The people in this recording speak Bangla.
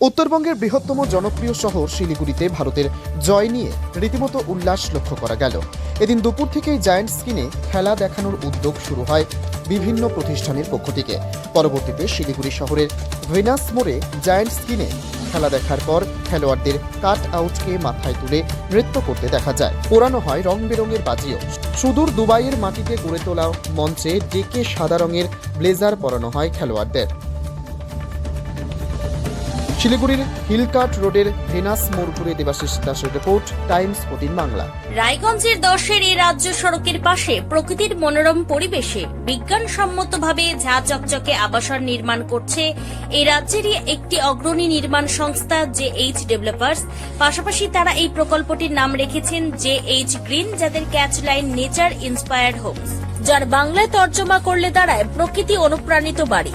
উত্তরবঙ্গের বৃহত্তম জনপ্রিয় শহর শিলিগুড়িতে ভারতের জয় নিয়ে রীতিমতো উল্লাস লক্ষ্য করা গেল। এদিন দুপুর থেকেই জায়ান্ট স্কিনে খেলা দেখানোর উদ্যোগ শুরু হয় বিভিন্ন প্রতিষ্ঠানের পক্ষ থেকে। পরবর্তীতে শিলিগুড়ি শহরের ভেনাস মোড়ে জায়ান্ট স্কিনে খেলা দেখার পর খেলোয়াড়দের কাট আউটকে মাথায় তুলে নৃত্য করতে দেখা যায়। পোড়ানো হয় রং বেরঙের বাজিও। সুদূর দুবাইয়ের মাটিতে গড়ে তোলা মঞ্চে ডেকে সাদা রঙের ব্লেজার পরানো হয় খেলোয়াড়দের। শিলিগুড়ির হিলকাট রোডের ভেনাস মোড় ঘুরে দেবাশিস দাসের রিপোর্ট, টাইমস ফোর্টিন বাংলা। রায়গঞ্জের দশের এই রাজ্য সড়কের পাশে প্রকৃতির মনোরম পরিবেশে বিজ্ঞানসম্মতভাবে ঝা চকচকে আবাসন নির্মাণ করছে এই রাজ্যেরই একটি অগ্রণী নির্মাণ সংস্থা জে এইচ ডেভেলপার্স। পাশাপাশি তারা এই প্রকল্পটির নাম রেখেছেন জে এইচ গ্রিন, যাদের catch line nature inspired homes, যার বাংলায় তর্জমা করলে দাঁড়ায় প্রকৃতি অনুপ্রাণিত বাড়ি।